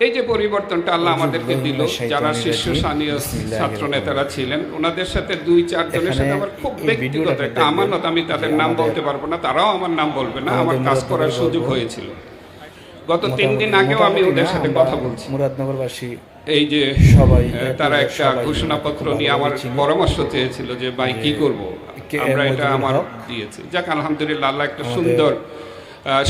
এই যে পরিবর্তনটা আল্লাহ আমাদেরকে দিল যারা শীর্ষস্থানীয় ছাত্র নেতারা ছিলেন ওনাদের সাথে দুই চারজনের সাথে আমার খুব ব্যক্তিগত একটা আমানত আমি তাদের নাম বলতে পারব না তারাও আমার নাম বলবে না আমার কাজ করার সুযোগ হয়েছিল। গত তিন দিন আগেও আমি ওদের সাথে কথা বলছি। মুরাদনগরবাসী এই যে সবাই, তারা একটা ঘোষণাপত্র নিয়ে আমার পরামর্শ চেয়েছিল যে ভাই কি করব? আমরা এটা আমার। দিয়েছি। যাক আলহামদুলিল্লাহ আল্লাহ একটা সুন্দর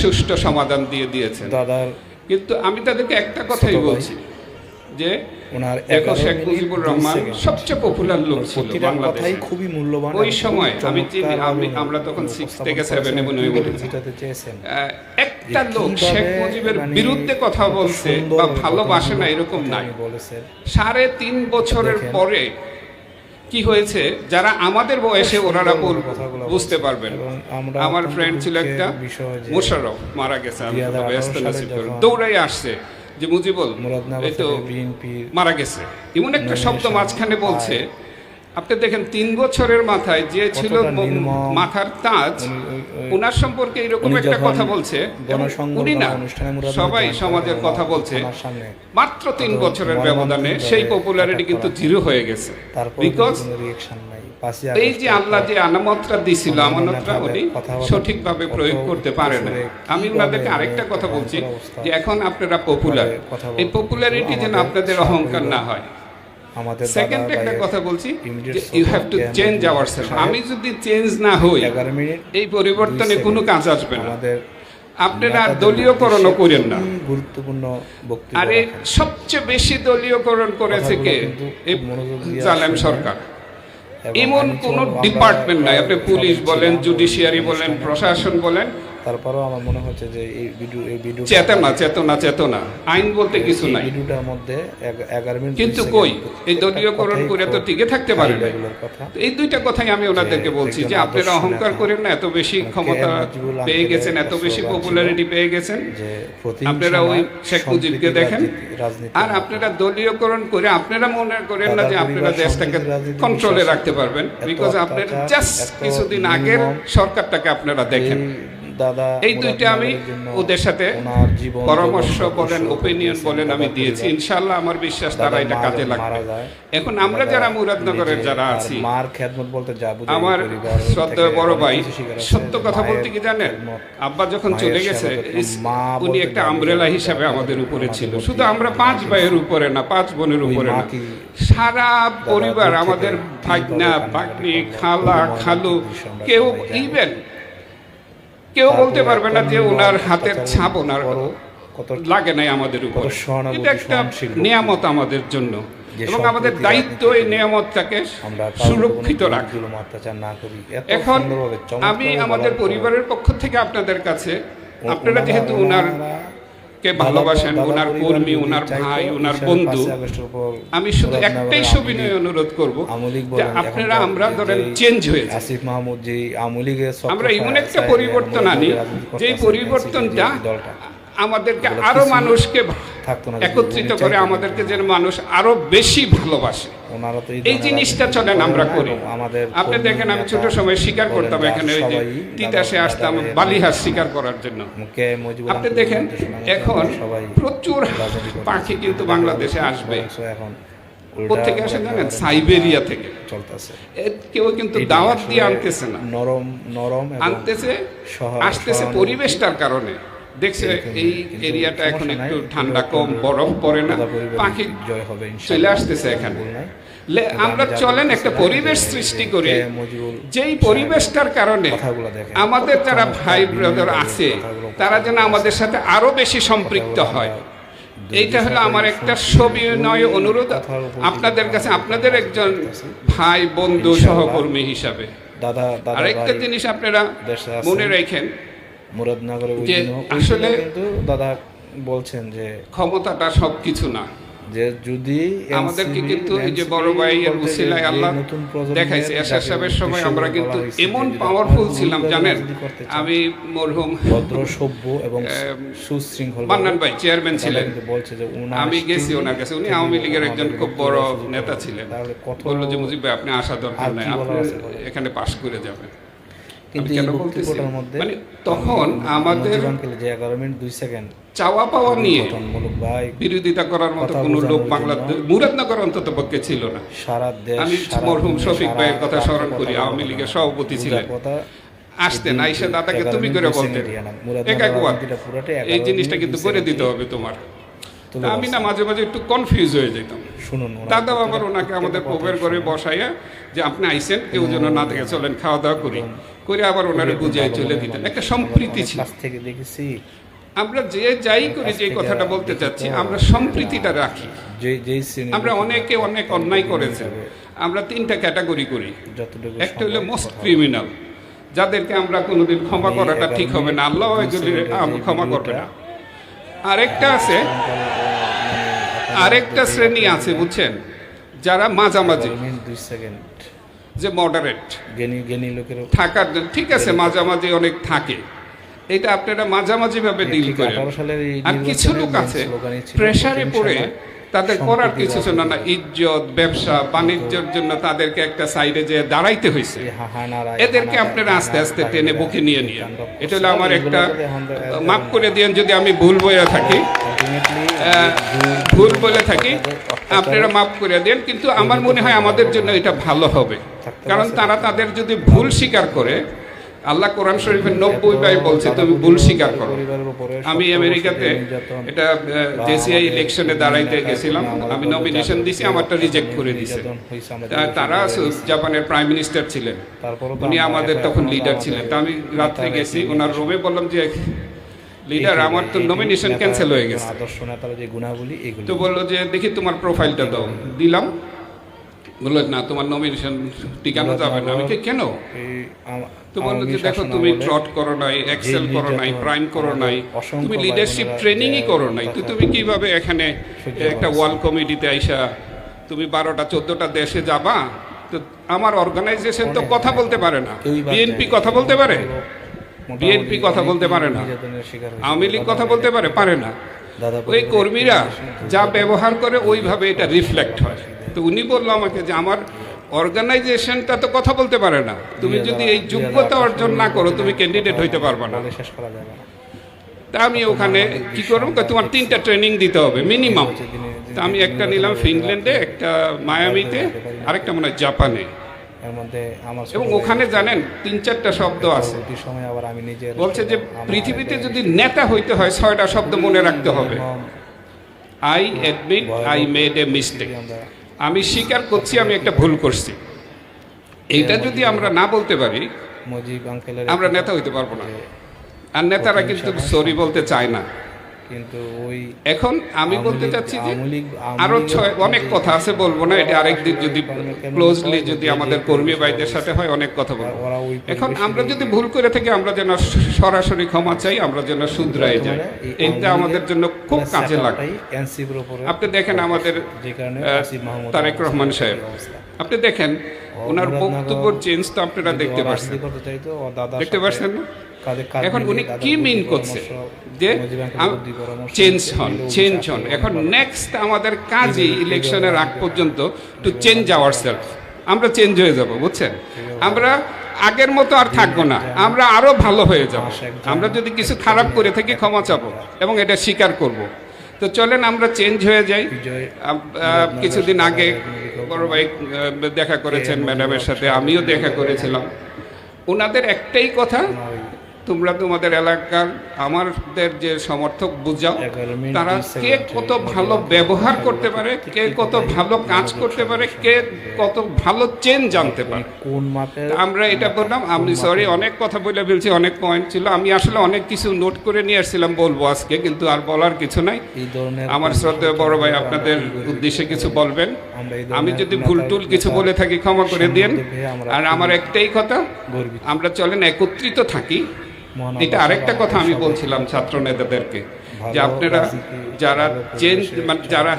সুষ্ঠু সমাধান দিয়ে দিয়েছেন। দাদার কিন্তু আমি তাদেরকে একটা কথাই বলছি যে ওনার এখন শেখ মুজিবুর রহমান সবচেয়ে পপুলার লোক ছিল বাংলাদেশে। খুবই মূল্যবান ওই সময় আমি চিনি আমি আমরা তখন সিক্স থেকে সেভেন একটা লোক শেখ মুজিবের মানে বিরুদ্ধে কথা বলছে বা ভালোবাসে না এরকম নাই। সাড়ে তিন বছরের পরে কি হয়েছে? যারা আমাদের বয়সে ওনারা বুঝতে পারবেন। আমার ফ্রেন্ড ছিল একটা মোশারফ মারা গেছে দৌড়াই আসছে। যে মুজিবল এই তো মারা গেছে। এমন একটা শব্দ মাঝখানে বলছে আপনি দেখেন তিন বছরের মাথায় যে ছিল। মাথার তাজ উনি ওই- ওই- ওনার সম্পর্কে এরকম একটা কথা বলছে উনি না সবাই সমাজের কথা বলছে মাত্র তিন বছরের ব্যবধানে সেই পপুলারিটি কিন্তু জিরো হয়ে গেছে। বিকজ এই যে আল্লাহ যে আনামতটা দিছিল আমানতটা উনি সঠিকভাবে প্রয়োগ করতে পারে না আমি ওনাদেরকে আরেকটা কথা বলছি যে এখন আপনারা পপুলার এই পপুলারিটি যেন আপনাদের অহংকার না হয়। আমাদের সেকেন্ড একটা কথা বলছি you have to change our self আমি যদি চেঞ্জ না হই এই পরিবর্তনে কোনো কাজ আসবে না। আমাদের আপনারা নেতাদের দলীয়করণও করেন না। গুরুত্বপূর্ণ আরে সবচেয়ে বেশি দলীয়করণ করেছে কে? জালেম সরকার। এমন কোন ডিপার্টমেন্ট নাই আপনি পুলিশ বলেন জুডিশিয়ারি বলেন প্রশাসন বলেন তারপরেও আমার মনে হচ্ছে যে এই ভিডিও এই ভিডিও চেতনা চেতনা চেতনা। আইন বলতে কিছু নাই। ভিডিওটার মধ্যে এগারো মিনিট কিন্তু কই? এই দলীয়করণ করে তো টিকে থাকতে পারে না। এই দুইটা কথাই আমি ওনাদেরকে বলছি যে আপনারা অহংকার করেন না এত বেশি ক্ষমতা পেয়ে গেছেন এত বেশি পপুলারিটি পেয়ে গেছেন। আপনারা ওই শেখ মুজিবকে দেখেন? আর আপনারা দলীয়করণ করে আপনারা মনে করেন না যে আপনারা দেশটাকে কন্ট্রোলে রাখতে পারবেন। বিকজ আপনারা জাস্ট কিছুদিন আগের সরকারটাকে আপনারা দেখেন। এই দাদা এই দুইটা আমি ওদের সাথে পরামর্শ বলেন ওপিনিয়ন বলেন আমি দিয়েছি। ইনশাল্লাহ আমার বিশ্বাস তারা এটা কাজে লাগবে। এখন আমরা যারা মুরাদনগরের যারা আছি আমার থেকে বড় ভাই সত্য কথা বলতে কি জানেন? আব্বা যখন চলে গেছে উনি একটা যা আমব্রেলা হিসাবে আমাদের উপরে ছিল। শুধু আমরা পাঁচ ভাইয়ের উপরে না পাঁচ বোনের উপরে না। সারা পরিবার আমাদের ভাগনা ভাগ্নি খালা খালু কেউ ইভেন কেউ বলতে পারবে না যে ওনার হাতের ছাপ ওনার লাগে নাই আমাদের উপর। এটা একটা। নিয়ামত আমাদের জন্য। এবং আমাদের দায়িত্ব এই নিয়ামতটাকে সুরক্ষিত রাখি। এখন আমি আমাদের পরিবারের পক্ষ থেকে আপনাদের কাছে আপনারা যেহেতু ওনারা- কে ভালোবাসেন ওনার কর্মী ওনার ভাই ওনার বন্ধু। আমি শুধু একটাই সবিনয় অনুরোধ করব যে আপনারা আমরা ধরেন চেঞ্জ হয়ে আসিফ মাহমুদ জি আমলিগের লীগের আমরা এমন একটা পরিবর্তন আনি যে পরিবর্তনটা আমাদেরকে আরও মানুষকে একত্রিত করে আমাদেরকে যেন মানুষ আরও বেশি ভালোবাসে। এই জিনিসটা চলেন আমরা করি। আপনি দেখেন আমি ছোট সময় শিকার করতাম এখানে ওই যে তিতাসে আসতাম বালিহাস শিকার করার জন্য। আপনি দেখেন এখন প্রচুর পাখি কিন্তু বাংলাদেশে আসবে। এখন আসে জানেন? সাইবেরিয়া থেকে। চলতেছে। কেউ কিন্তু দাওয়াত দিয়ে আনতেছে না। নরম নরম আনতেছে আসতেছে পরিবেশটার কারণে। দেখছে এই এরিয়াটা এখন একটু ঠান্ডা কম বরফ পড়ে না। পাখি। চলে আসতেছে এখানে। আমরা চলেন একটা পরিবেশ সৃষ্টি করি। যেই পরিবেশটার কারণে আমাদের যারা ভাই ব্রাদার আছে তারা যেন আমাদের সাথে আরও বেশি সম্পৃক্ত হয়। এইটা হলো আমার একটা। সবিনয় অনুরোধ। আপনাদের কাছে আপনাদের একজন ভাই বন্ধু সহকর্মী হিসাবে। আরেকটা জিনিস আপনারা মনে রাখেন মুরাদনগরে ওই আসলে কিন্তু দাদা বলছেন যে ক্ষমতাটা সবকিছু না। যে যদি আমাদেরকে কিন্তু এই যে বড় ভাইয়ের উসিলায় আল্লাহ দেখাইছে এরশাদ সাহেবের সময় আমরা কিন্তু এমন পাওয়ারফুল ছিলাম জানেন? আমি মরহুম ভদ্র সভ্য এবং সুশৃঙ্খল মান্নান ভাই চেয়ারম্যান ছিলেন। বলছে যে আমি গেছি ওনার কাছে। উনি আওয়ামী লীগের একজন খুব বড় নেতা ছিলেন। বলল যে মুজিব ভাই আপনি আসা দরকার নাই। আপনি এখানে পাশ করে যাবেন। কিন্তু এই কেন মধ্যে মানে তখন আমাদের যে এগারো মিনিট দুই সেকেন্ড চাওয়া পাওয়া নিয়ে বিরোধিতা করার মতো কোনো লোক বাংলা। মুরাদনগর অন্তত পক্ষে ছিল না। সারা দেশ আমি মরহুম শফিক ভাইয়ের কথা স্মরণ করি আওয়ামী লীগের সভাপতি ছিলেন। আসতেন আইসা দাদাকে তুমি করে বলতেন। এই জিনিসটা কিন্তু করে দিতে হবে তোমার। আমি না মাঝে মাঝে একটু কনফিউজ হয়ে যেতাম। শুনুন দাদা আবার ওনাকে আমাদের প্রবের করে। বসাইয়া যে আপনি আইসেন কেউ যেন না থেকে চলেন খাওয়া দাওয়া করি। করে আবার ওনারে বুঝিয়ে চলে দিতেন। একটা সম্প্রীতি ছিল। থেকে দেখেছি। আমরা যে যাই করি যে কথাটা বলতে চাচ্ছি আমরা সম্প্রীতিটা রাখি। আমরা অনেকে অনেক অন্যায় করেছে। আমরা তিনটা ক্যাটাগরি করি। একটা হলো মোস্ট ক্রিমিনাল যাদেরকে আমরা কোনোদিন ক্ষমা করাটা ঠিক হবে না। আল্লাহ ক্ষমা করবে না। আরেকটা আছে আরেকটা শ্রেণি আছে বুঝছেন? যারা মাঝামাঝি। দুই সেকেন্ড যে মডারেট জ্ঞানী জ্ঞানী লোকের থাকার জন্য ঠিক আছে মাঝামাঝি অনেক থাকে। এটা আপনারা মাঝামাঝি ভাবে ডিল করেন। 18 সালের এই আর কিছু লোক আছে প্রেসারে পড়ে তাদের করার কিছু ছিল না ইজ্জত ব্যবসা বাণিজ্যের জন্য তাদেরকে একটা সাইডে যে দাঁড়াইতে হয়েছে। এদেরকে আপনারা আস্তে আস্তে টেনে বুকে নিয়ে নিয়ে। এটা হলো আমার একটা মাফ করে দিয়েন যদি আমি ভুল বলে থাকি। ভুল- বলে থাকি। আপনারা মাফ করে দেন, কিন্তু আমার মনে হয় আমাদের জন্য এটা ভালো হবে। কারণ তারা তাদের যদি ভুল স্বীকার করে, আল্লাহ কোরআন শরীফের নব্বই বাই বলছে, তুমি ভুল স্বীকার করো। আমি আমেরিকাতে এটা জেসিআই ইলেকশনে দাঁড়াইতে গেছিলাম। আমি নমিনেশন দিছি, আমারটা রিজেক্ট করে দিছে। তারা জাপানের প্রাইম মিনিস্টার ছিলেন। উনি আমাদের তখন লিডার ছিলেন। তা আমি রাত্রে গেছি, ওনার রুমে বললাম যে লিডার আমার তো নমিনেশন ক্যান্সেল হয়ে গেছে। আদর্শ নেতার যে গুণাবলী এগুলো তো বলল যে দেখি তোমার প্রোফাইলটা দাও। দিলাম। বলল না তোমার নমিনেশন টিকানো যাবে না। আমি কেন? তো বলল যে দেখো তুমি ট্রট করো নাই এক্সেল করো নাই প্রাইম করো নাই তুমি লিডারশিপ ট্রেনিংই করো নাই। তো তুমি কীভাবে এখানে একটা ওয়ার্ল্ড কমিটিতে আইসা তুমি বারোটা চোদ্দটা দেশে যাবা? তো আমার অর্গানাইজেশন তো কথা বলতে পারে না। বিএনপি কথা বলতে পারে? বিএনপি কথা বলতে পারে না। আওয়ামী লীগ কথা বলতে পারে পারে না। ওই কর্মীরা যা ব্যবহার করে ওইভাবে এটা রিফ্লেক্ট হয়। তো উনি বলল আমাকে যে আমার অর্গানাইজেশনটা তো কথা বলতে পারে না। তুমি যদি এই যোগ্যতা অর্জন না করো তুমি ক্যান্ডিডেট হইতে পারবে না। তা আমি ওখানে কি করব? তোমার তিনটা ট্রেনিং দিতে হবে মিনিমাম তা আমি একটা নিলাম ফিনল্যান্ডে একটা মায়ামিতে আরেকটা মনে হয় জাপানে এর মধ্যে আমার এবং ওখানে জানেন তিন চারটা শব্দ আছে। সময় আবার আমি নিজের বলছে যে পৃথিবীতে যদি নেতা হইতে হয় ছয়টা শব্দ মনে রাখতে হবে। I admit I made a mistake আমি স্বীকার করছি আমি একটা ভুল করছি। এইটা যদি আমরা না বলতে পারি আমরা নেতা হইতে পারব না। আর নেতারা কিন্তু সরি বলতে চায় না। কিন্তু ওই এখন আমি বলতে চাচ্ছি যে আরও ছয় অনেক কথা আছে বলব না এটা আরেকদিন যদি ক্লোজলি যদি আমাদের কর্মী ভাইদের সাথে হয় অনেক কথা বলব। এখন আমরা যদি ভুল করে থাকি আমরা যেন সরাসরি ক্ষমা চাই আমরা যেন শুধরাই যাই। এইটা আমাদের জন্য খুব কাজে লাগে। আপনি দেখেন আমাদের তারেক রহমান সাহেব। আপনি দেখেন ওনার বক্তব্যের চেঞ্জ তো আপনারা দেখতে পাচ্ছেন দেখতে পাচ্ছেন না? এখন উনি কি মিন করছে? যে চেঞ্জ হন চেঞ্জ হন। এখন নেক্সট আমাদের কাজই ইলেকশনের আগ পর্যন্ত টু চেঞ্জ আওয়ার সেলফ আমরা চেঞ্জ হয়ে যাব বুঝছেন? আমরা আগের মতো আর থাকব না। আমরা আরও ভালো হয়ে যাব। আমরা যদি কিছু খারাপ করে থাকি ক্ষমা চাবো এবং এটা স্বীকার করব। তো চলেন আমরা চেঞ্জ হয়ে যাই। কিছুদিন আগে বড় ভাই দেখা করেছেন ম্যাডামের সাথে আমিও দেখা করেছিলাম। ওনাদের একটাই কথা তোমরা তোমাদের এলাকার আমাদের যে সমর্থক বুঝাও তারা কে কত ভালো ব্যবহার করতে পারে কে কত ভালো কাজ করতে পারে কে কত ভালো চেন জানতে পারে। কোন আমরা এটা বললাম আমি সরি অনেক কথা বলে বলছি অনেক পয়েন্ট ছিল। আমি আসলে অনেক কিছু নোট করে নিয়ে আসছিলাম বলব আজকে কিন্তু আর বলার কিছু নাই। আমার শ্রদ্ধেয় বড় ভাই আপনাদের উদ্দেশ্যে কিছু বলবেন। আমি যদি ভুল টুল কিছু বলে থাকি ক্ষমা করে দিন আর আমার একটাই কথা আমরা চলেন একত্রিত থাকি। এটা আরেকটা কথা আমি বলছিলাম ছাত্র নেতাদেরকে যে আপনারা যারা চেঞ্জ মানে যারা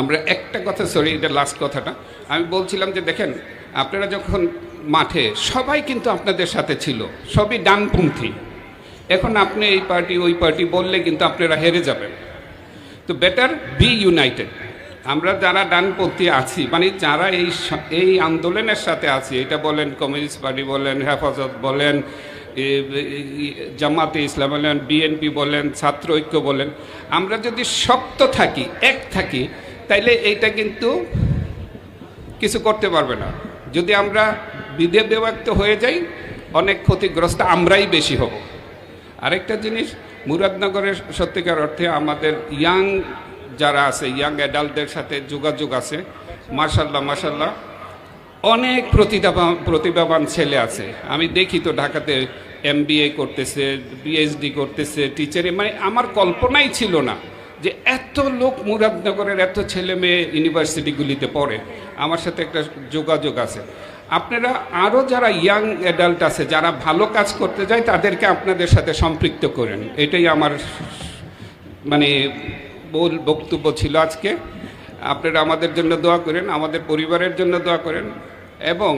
আমরা একটা কথা সরি এটা লাস্ট কথাটা। আমি বলছিলাম যে দেখেন আপনারা যখন মাঠে সবাই কিন্তু আপনাদের সাথে ছিল সবই ডানপন্থী। এখন আপনি এই পার্টি ওই পার্টি বললে কিন্তু আপনারা হেরে যাবেন। তো বেটার বি ইউনাইটেড আমরা যারা ডানপন্থী আছি মানে যারা এই এই আন্দোলনের সাথে আছি, এটা বলেন কমিউনিস্ট পার্টি বলেন, হেফাজত বলেন জামাতে ইসলাম বলেন, বিএনপি বলেন, ছাত্র ঐক্য বলেন, আমরা যদি শক্ত থাকি, এক থাকি, তাইলে এইটা কিন্তু কিছু করতে পারবে না। যদি আমরা বিধে বিভক্ত হয়ে যাই, অনেক ক্ষতিগ্রস্ত আমরাই বেশি হব। আরেকটা জিনিস, মুরাদনগরের সত্যিকার অর্থে আমাদের ইয়াং যারা আছে ইয়াং অ্যাডাল্টদের সাথে যোগাযোগ আছে মার্শাল্লাহ মার্শাল্লাহ অনেক প্রতিভাবান প্রতিভাবান ছেলে আছে। আমি দেখি তো ঢাকাতে এম করতেছে পিএইচডি করতেছে টিচারে মানে আমার কল্পনাই ছিল না যে এত লোক মুরাদনগরের এত ছেলে মেয়ে ইউনিভার্সিটিগুলিতে পড়ে। আমার সাথে একটা যোগাযোগ আছে। আপনারা আরও যারা ইয়াং অ্যাডাল্ট আছে, যারা ভালো কাজ করতে যায়, তাদেরকে আপনাদের সাথে সম্পৃক্ত করেন। এটাই আমার মানে বল বক্তব্য ছিল আজকে। আপনারা আমাদের জন্য দোয়া করেন, আমাদের পরিবারের জন্য দোয়া করেন এবং